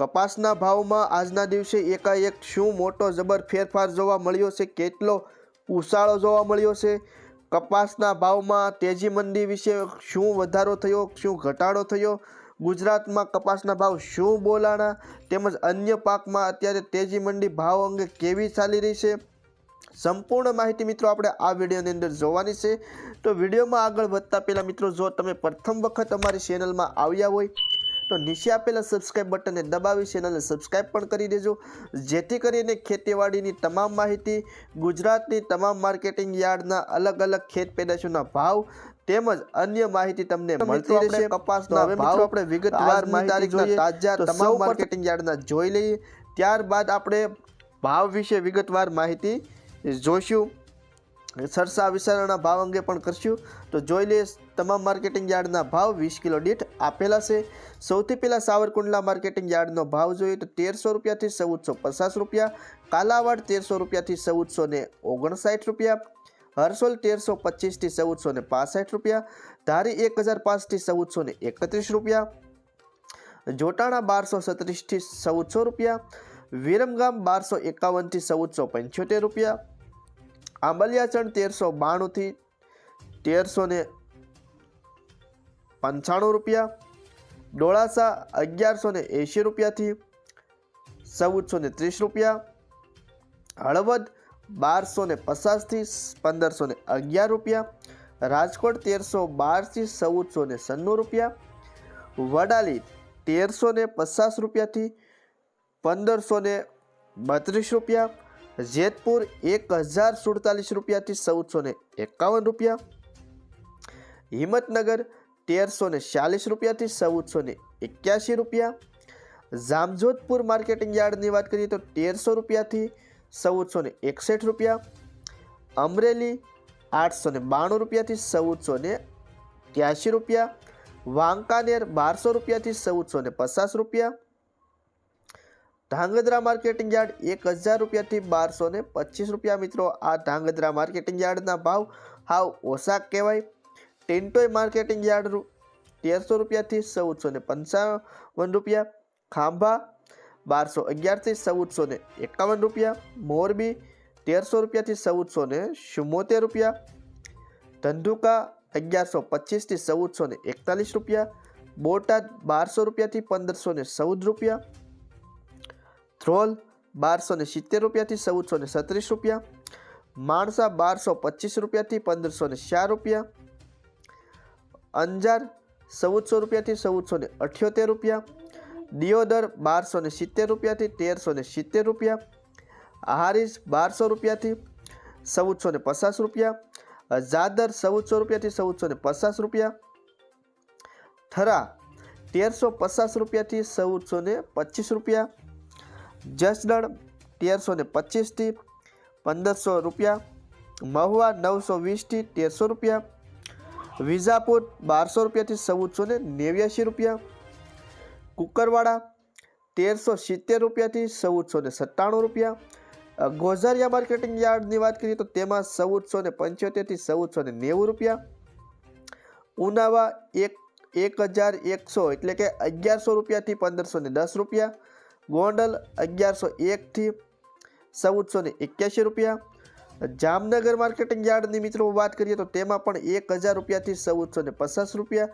કપાસના ભાવમાં આજના દિવસે એકાએક શું મોટો જબર ફેરફાર જોવા મળ્યો છે? કેટલો ઉછાળો જોવા મળ્યો છે? કપાસના ભાવમાં તેજી મંદી વિશે શું વધારો થયો? શું ઘટાડો થયો? ગુજરાતમાં કપાસના ભાવ શું બોલાણા? તેમજ અન્ય પાકમાં અત્યારે તેજી મંડી ભાવ અંગે કેવી ચાલી રહી છે? સંપૂર્ણ માહિતી મિત્રો આપણે આ વિડીયોની અંદર જોવાની છે. તો વિડીયોમાં આગળ વધતા પહેલાં મિત્રો, જો તમે પ્રથમ વખત અમારી ચેનલમાં આવ્યા હોય તો નીચે આપેલા સબસ્ક્રાઇબ બટનને દબાવી ચેનલને સબસ્ક્રાઇબ પણ કરી દેજો. જેથી કરીને ખેતીવાડીની તમામ માહિતી ગુજરાતની તમામ માર્કેટિંગ યાર્ડના અલગ અલગ ખેત પેદાશોના ભાવ તેમજ અન્ય માહિતી તમને મળતી રહેશે. કપાસના ભાવ આપણે વિગતવાર માહિતી તાજા તમામ માર્કેટિંગ યાર્ડના જોઈ લઈએ. ત્યારબાદ આપણે ભાવ વિશે વિગતવાર માહિતી જોઈશું. સરસા વિચારણા ભાવ અંગે પણ કરશું. તો જોઈ લઈએ, તમામ માર્કેટિંગ યાર્ડના ભાવ. વીસ કિલો દીઠ આપેલા છે. સૌથી પહેલાં સાવરકુંડલા માર્કેટિંગ યાર્ડનો ભાવ જોઈએ તો તેરસો રૂપિયાથી ચૌદસો પચાસ રૂપિયા. કાલાવાડ તેરસો રૂપિયાથી ચૌદસો ને ઓગણસાઠ રૂપિયા. હરસોલ તેરસો પચીસથી ચૌદસો ને પાસઠ રૂપિયા. ધારી એક હજાર પાંચથી ચૌદસો ને એકત્રીસ રૂપિયા. જોટાણા બારસો સત્રીસથી ચૌદસો રૂપિયા. વિરમગામ બારસો એકાવનથી ચૌદસો પંચોતેર રૂપિયા. આંબલિયાચણ તેરસો બાણુંથી તેરસો ને પંચાણું રૂપિયા, ડોળાસા અગિયારસો ને એંશી રૂપિયાથી ચૌદસો ને ત્રીસ રૂપિયા, હળવદ બારસો ને પચાસથી પંદરસો ને અગિયાર રૂપિયા, રાજકોટ તેરસો બારથી ચૌદસો ને સન્નું રૂપિયા, વડાલી તેરસો ને પચાસ રૂપિયાથી પંદરસો ને બત્રીસ રૂપિયા જેતપુર એક હજાર સુડતાલીસ રૂપિયાથી ચૌદસો ને એકાવન રૂપિયા. હિંમતનગર તેરસો ને ચાલીસ રૂપિયાથી ચૌદસો ને એક્યાસી રૂપિયા. જામજોધપુર માર્કેટિંગ યાર્ડની વાત કરીએ તો તેરસો રૂપિયાથી ચૌદસો ને એકસઠ રૂપિયા. અમરેલી આઠસો ને બાણું રૂપિયાથી ચૌદસો ને ત્યાસી રૂપિયા. વાંકાનેર બારસો રૂપિયાથી ચૌદસો ને પચાસ રૂપિયા. ધાંગધ્રા માર્કેટિંગ યાર્ડ એક હજાર રૂપિયાથી બારસો ને પચીસ રૂપિયા મિત્રો. આ ધાંગધ્રા માર્કેટિંગ યાર્ડના ભાવ હાવ ઓછા કહેવાય. ટેન્ટોય માર્કેટિંગ યાર્ડ તેરસો રૂપિયાથી ચૌદસો ને પંચાવન રૂપિયા. ખાંભા બારસો અગિયારથી ચૌદસો ને એકાવન રૂપિયા. મોરબી તેરસો રૂપિયાથી ચૌદસો ને ચુમ્મોતેર રૂપિયા. ધંધુકા અગિયારસો પચીસથી ચૌદસો ને એકતાલીસ રૂપિયા. બોટાદ બારસો રૂપિયાથી પંદરસો ને ચૌદ રૂપિયા. થ્રોલ બારસો ને સિત્તેર રૂપિયાથી ચૌદસો ને સત્રીસ રૂપિયા, માણસા બારસો પચીસ રૂપિયાથી પંદરસો ને ચાર રૂપિયા, અંજાર ચૌદસો રૂપિયાથી ચૌદસો ને અઠ્યોતેર રૂપિયા, દિયોદર બારસો ને સિત્તેર રૂપિયાથી તેરસો ને સિત્તેર રૂપિયા હારીસ બારસો રૂપિયાથી ચૌદસો ને પચાસ રૂપિયા, જાદર ચૌદસો રૂપિયાથી ચૌદસો ને પચાસ રૂપિયા, થરા તેરસો પચાસ રૂપિયાથી ચૌદસો ને પચીસ રૂપિયા જસદણ તેરસો ને પચીસથી પંદરસો રૂપિયા, મહુવા નવસો વીસથી તેરસો રૂપિયા વિઝાપુર બારસો રૂપિયાથી ચૌદસો ને નેવ્યાસી રૂપિયા, કુકરવાડા તેરસો સિત્તેર રૂપિયાથી ચૌદસો ને સત્તાણું રૂપિયા. ગોઝારિયા માર્કેટિંગ યાર્ડની વાત કરીએ તો તેમાં ચૌદસો ને પંચોતેરથી ચૌદસો ને નેવું રૂપિયા. ઉનાવા એક એક હજાર એકસો એટલે કે અગિયારસો રૂપિયાથી પંદરસો ને દસ રૂપિયા. ગોંડલ અગિયારસો એકથી ચૌદસો ને એક્યાસી રૂપિયા. જામનગર માર્કેટિંગ યાર્ડની મિત્રો વાત કરીએ તો તેમાં પણ એક હજાર રૂપિયાથી ચૌદસો ને પચાસ રૂપિયા.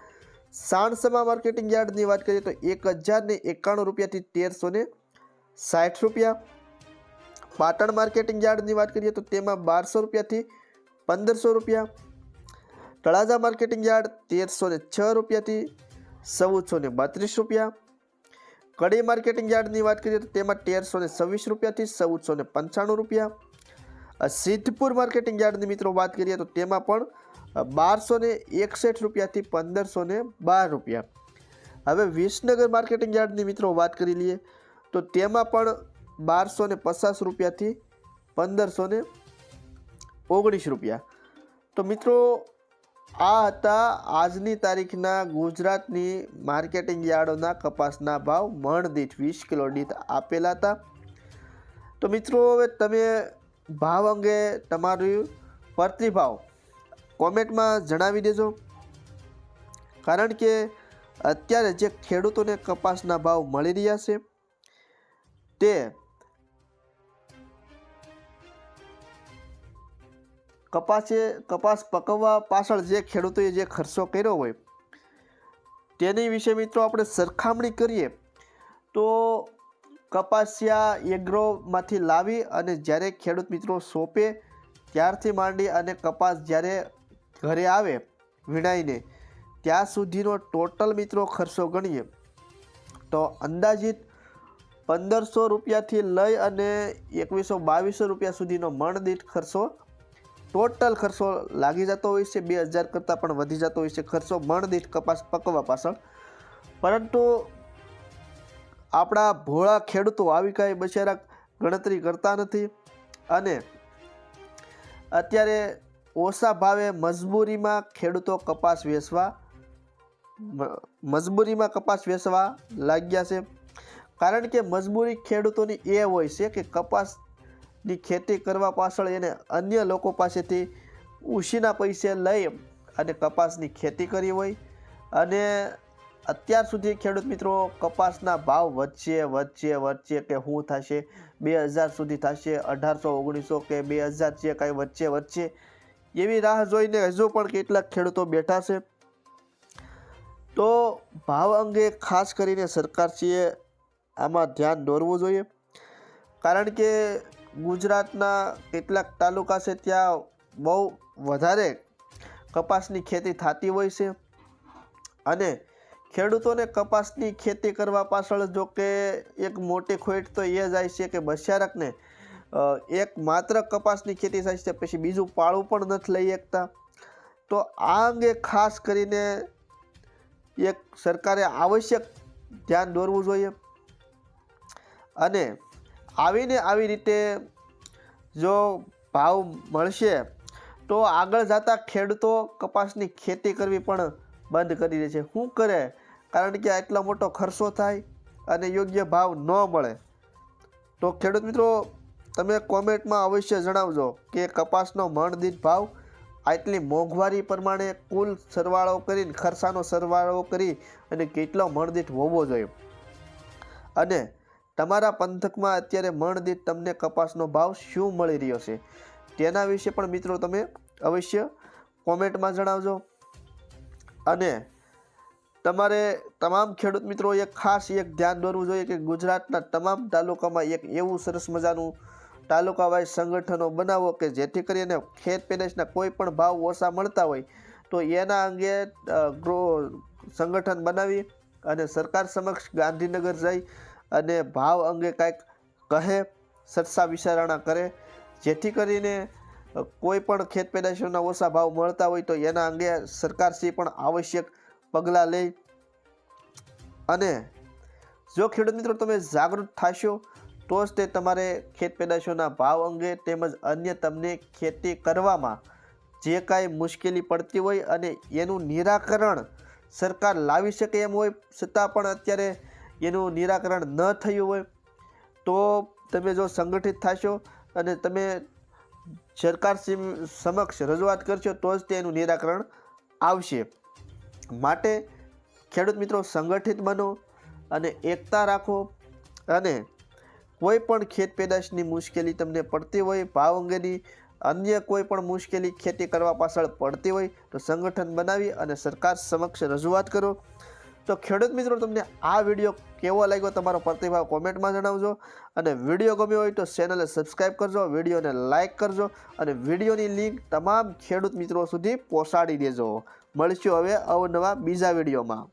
સાણસમા માર્કેટિંગ યાર્ડની વાત કરીએ તો એક હજાર ને એકાણું રૂપિયાથી તેરસો ને સાઠ રૂપિયા. પાટણ માર્કેટિંગ યાર્ડની વાત કરીએ તો તેમાં બારસો રૂપિયાથી પંદરસો રૂપિયા. તળાજા માર્કેટિંગ યાર્ડ તેરસો ને છ રૂપિયાથી ચૌદસો ને બત્રીસ રૂપિયા. કડી માર્કેટિંગ યાર્ડની વાત કરીએ તો તેમાં તેરસો ને છવ્વીસ રૂપિયાથી ચૌદસો ને પંચાણું રૂપિયા. સિદ્ધપુર માર્કેટિંગ યાર્ડની મિત્રો વાત કરીએ તો તેમાં પણ બારસો ને એકસઠ રૂપિયાથી પંદરસો ને બાર રૂપિયા. હવે વિસનગર માર્કેટિંગ યાર્ડની મિત્રો વાત કરી લઈએ તો તેમાં પણ બારસો ને પચાસ રૂપિયાથી પંદરસો ને ઓગણીસ રૂપિયા. તો મિત્રો આ હતા આજની તારીખના ગુજરાતની માર્કેટિંગ યાર્ડોના કપાસના ભાવ. મણ દીઠ વીસ કિલો દીઠ આપેલા હતા. તો મિત્રો, હવે તમે ભાવ અંગે તમારું પ્રતિભાવ કોમેન્ટમાં જણાવી દેજો. કારણ કે અત્યારે જે ખેડૂતોને કપાસના ભાવ મળી રહ્યા છે, તે કપાસે કપાસ પકવવા પાછળ જે ખેડૂતોએ જે ખર્ચો કર્યો હોય, તેની વિશે મિત્રો આપણે સરખામણી કરીએ. તો કપાસિયા એગ્રોમાંથી લાવી અને જ્યારે ખેડૂત મિત્રો સોંપે, ત્યારથી માંડી અને કપાસ જ્યારે ઘરે આવે વીણાઈને, ત્યાં સુધીનો ટોટલ મિત્રો ખર્ચો ગણીએ. તો અંદાજિત પંદરસો રૂપિયાથી લઈ અને એકવીસો બાવીસો રૂપિયા સુધીનો મણ દીઠ ખર્ચો ટોટલ ખર્ચો લાગી જતો હોય છે, બે હજાર કરતાં પણ વધી જતો હોય છે. ખર્ચો મણ દીઠ કપાસ પકવવા પાછળ. પરંતુ આપણા ભોળા ખેડૂતો આવી કાંઈ બચારા ગણતરી કરતા નથી અને અત્યારે ઓછા ભાવે મજબૂરીમાં ખેડૂતો કપાસ વેચવા મજબૂરીમાં કપાસ વેચવા લાગ્યા છે. કારણ કે મજબૂરી ખેડૂતોની એ હોય છે કે કપાસની ખેતી કરવા પાછળ એને અન્ય લોકો પાસેથી ઉશીના પૈસે લઈ અને કપાસની ખેતી કરી હોય. અને અત્યાર સુધી ખેડૂત મિત્રો કપાસના ભાવ વચ્ચે વચ્ચે વચ્ચે કે શું થશે? બે હજાર સુધી થશે, અઢારસો, ઓગણીસો કે બે હજાર છે કાંઈ વચ્ચે વચ્ચે એવી રાહ જોઈને હજુ પણ કેટલાક ખેડૂતો બેઠા છે. તો ભાવ અંગે ખાસ કરીને સરકારશ્રીએ આમાં ધ્યાન દોરવું જોઈએ. કારણ કે ગુજરાતના કેટલાક તાલુકા છે ત્યાં બહુ વધારે કપાસની ખેતી થતી હોય છે. અને ખેડૂતોને કપાસની ખેતી કરવા પાછળ જો કે એક મોટી ખોટ તો એ જાય છે કે બસ્યારકને એક માત્ર કપાસની ખેતી થાય છે, પછી બીજું પાળું પણ નથી લઈ શકતા. તો આ અંગે ખાસ કરીને એક સરકારે આવશ્યક ધ્યાન દોરવું જોઈએ. અને આવીને આવી રીતે જો ભાવ મળશે, તો આગળ જતા ખેડૂતો કપાસની ખેતી કરવી પણ બંધ કરી દે છે. શું કરે? કારણ કે આટલો મોટો ખર્ચો થાય અને યોગ્ય ભાવ ન મળે. તો ખેડૂત મિત્રો, તમે કોમેન્ટમાં અવશ્ય જણાવજો કે કપાસનો મણદીઠ ભાવ આટલી મોંઘવારી પ્રમાણે કુલ સરવાળો કરીને, ખર્ચાનો સરવાળો કરી અને કેટલો મણદીઠ હોવો જોઈએ. અને તમારા પંથકમાં અત્યારે મણ દીઠ તમને કપાસનો ભાવ શું મળી રહ્યો છે? તેના વિશે પણ મિત્રો તમે અવશ્ય કોમેન્ટમાં જણાવજો. અને તમારે તમામ ખેડૂત મિત્રો એ ખાસ એક ધ્યાન દોરવું જોઈએ કે ગુજરાતના તમામ તાલુકામાં એક એવું સરસ મજાનું તાલુકાવાઇઝ સંગઠનો બનાવો કે જેથી કરીને ખેત પેદાશના કોઈ પણ ભાવ ઓછા મળતા હોય તો એના અંગે ગ્રો, સંગઠન બનાવી અને સરકાર સમક્ષ ગાંધીનગર જઈ અને ભાવ અંગે કાંઈક કહે સરસા વિચારણા કરે. જેથી કરીને કોઈ પણ ખેત પેદાશોના ઓછા ભાવ મળતા હોય તો એના અંગે સરકારશ્રી પણ આવશ્યક પગલાં લે. અને જો ખેડૂત મિત્રો તમે જાગૃત થશો, તો જ તે તમારે ખેત પેદાશોના ભાવ અંગે તેમજ અન્ય તમને ખેતી કરવામાં જે કાંઈ મુશ્કેલી પડતી હોય અને એનું નિરાકરણ સરકાર લાવી શકે એમ હોય, છતાં પણ અત્યારે એનું નિરાકરણ ન થયું હોય, તો તમે જો સંગઠિત થશો અને તમે સરકાર સમ- સમક્ષ રજૂઆત કરશો, તો જ તેનું નિરાકરણ આવશે. માટે ખેડૂત મિત્રો સંગઠિત બનો અને એકતા રાખો અને કોઈ પણ ખેત પેદાશની મુશ્કેલી તમને પડતી હોય, ભાવ અંગેની અન્ય કોઈ પણ મુશ્કેલી ખેતી કરવા પાછળ પડતી હોય, તો સંગઠન બનાવી અને સરકાર સમક્ષ રજૂઆત કરો. તો ખેડૂત મિત્રો, તમને આ વીડિયો કેવો લાગ્યો તમારો પ્રતિભાવ કોમેન્ટમાં જણાવજો. અને વીડિયો ગમ્યો હોય તો ચેનલને સબસ્ક્રાઈબ કરજો, વિડીયોને લાઇક કરજો અને વિડીયોની લિંક તમામ ખેડૂત મિત્રો સુધી પહોંચાડી દેજો. મળશું હવે અવનવા બીજા વિડીયોમાં.